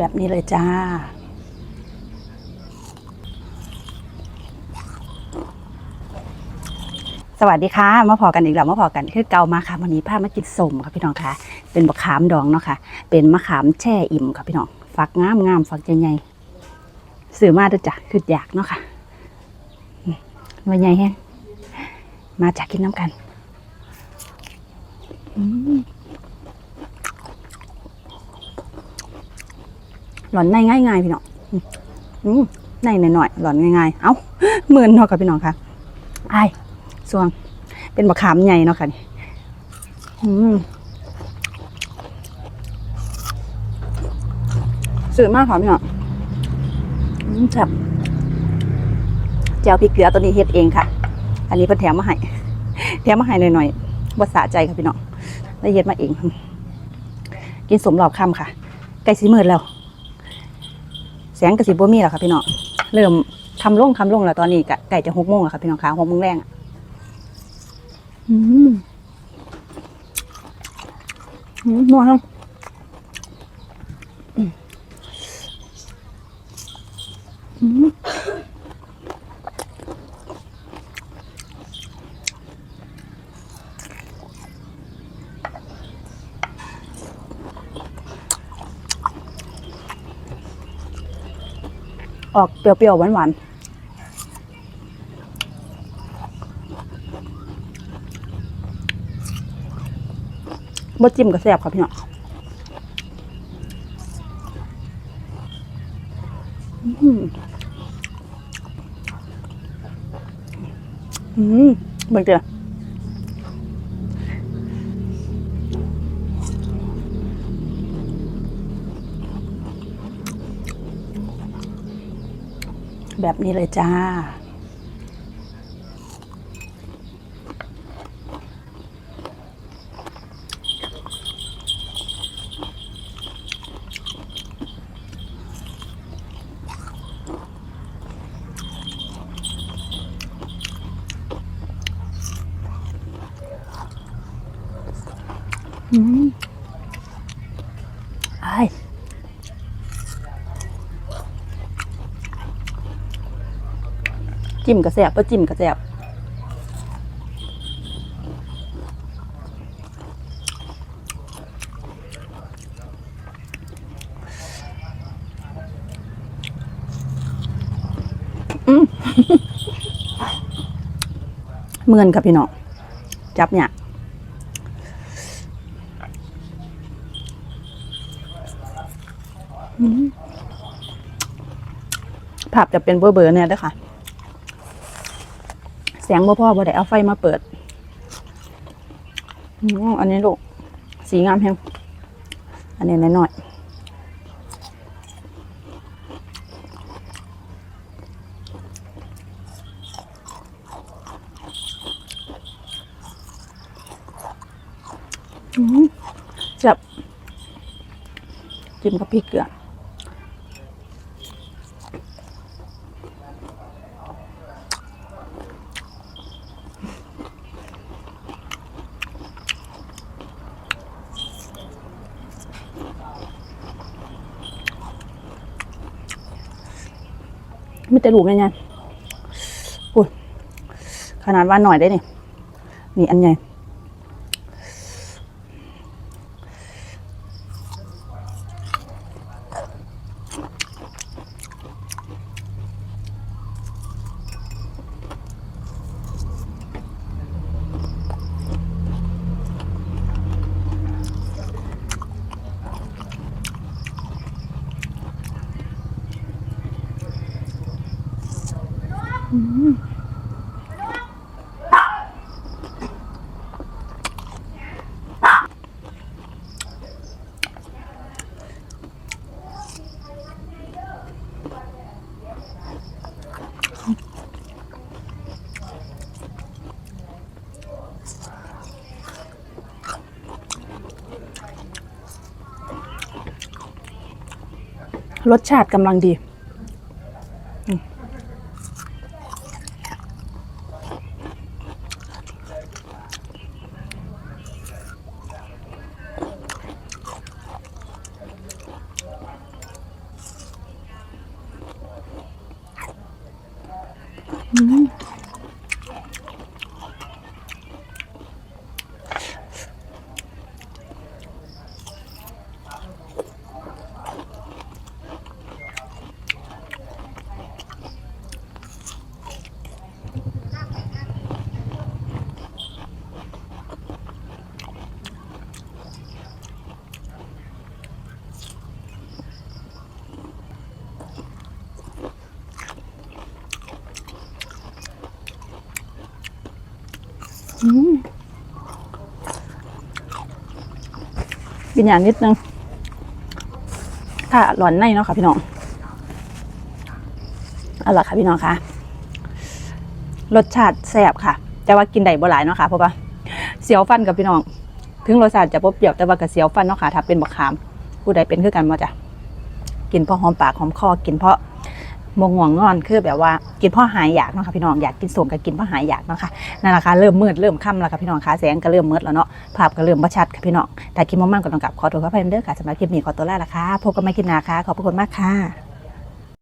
แบบนี้เลยจ้า สวัสดีค่ะ มาพอกันอีกแล้วมาพอกันคือเกามาค่ะวันนี้พามากินสมค่ะพี่น้องค่ะ เป็นมะขามดองเนาะค่ะ เป็นมะขามแช่อิ่มค่ะพี่น้อง ฝักงามงามฝักใหญ่ๆสื่อมาด้วยจ้ะคืออยากเนาะค่ะวันใหญ่แห้งมาจากกินน้ำกัน อืม หล่อนในง่ายๆพี่น้องอืมในหน่อยๆหล่อนง่ายๆ เอ้าหมื่นเนาะค่ะพี่น้องค่ะไอ้ส่วงเป็นมะขามใหญ่เนาะค่ะนี่อืมสื่อมากค่ะพี่นาะอืมจับเจ้าพริกเกลือตัวนี้เฮ็ดเองค่ะ อันนี้เพิ่นแถมมาให้แถมมาให้หน่อยๆบ่สะใจค่ะพี่น้องได้เฮ็ดมาเอง กินสมรอบคำค่ะใกล้สิมืดแล้ว แสงกระสิบ่มีแล้วค่ะพี่น้องเริ่มคำลงคำลงแล้วตอนนี้ก็ใกล้จะหกโมงแล้วค่ะพี่น้องค่ะหกโมงแรงอะอืมอืมนัวทั้ง ออกเปรี้ยวๆหวานๆบ่จิ้มก็แซ่บค่ะพี่น้องอืมอืมเบิ่งเด้อ แบบนี้เลยจ้า อืมไอ้ จิ้มกระแสบปะจิ้มกระแสบอืมเมือนกับพี่น้องจับเนี่ยภาพจะเป็นเบอร์เบอร์เนี่ยด้วยค่ะ สงบ่พ่อบ่ได้เอาไฟมาเปิดอันนี้ลูก สีงามแฮงอันนี้น้อยๆจับจิ้มกับพริกเกลือ ไม่แต่ลูกไงไงปุ่นขนาดว่าหน่อยได้นี่นี่อันใหญ่ รสชาติกำลังดี ม กินอย่างนิดนึง ถ้าหลอนในเนาะค่ะพี่น้องเอาล่ะค่ะพี่น้องค่ะ รสชาติแซ่บค่ะ แต่ว่ากินได้บ่หลายเนาะค่ะเพราะว่าเสียวฟันกับพี่น้อง ถึงรสชาติจะพบเปรี้ยวแต่ว่ากับเสียวฟันเนาะค่ะถ้าเป็นบักขาม ผู้ใดเป็นคือกันมาจ้ะกินเพราะหอมปากหอมคอกินเพราะ มงห่วงนอนคือแบบว่ากินพ่อหายอยากเนาะค่ะพี่น้องอยากกินสมก็กินพ่อหายอยากเนาะค่ะนั่นแหละค่ะเริ่มมืดเริ่มค่ำแล้วค่ะพี่น้องค่ะแสงก็เริ่มมืดแล้วเนาะภาพก็เริ่มบ่ชัดค่ะพี่น้องแต่คลิปมากๆก็ต้องกลับขอตัวเขออภัยเด้อค่ะสำหรับคลิปนี้ขอตัวลาละค่ะพบกันใหม่คลิปหน้าค่ะขอบพระคุณมากค่ะ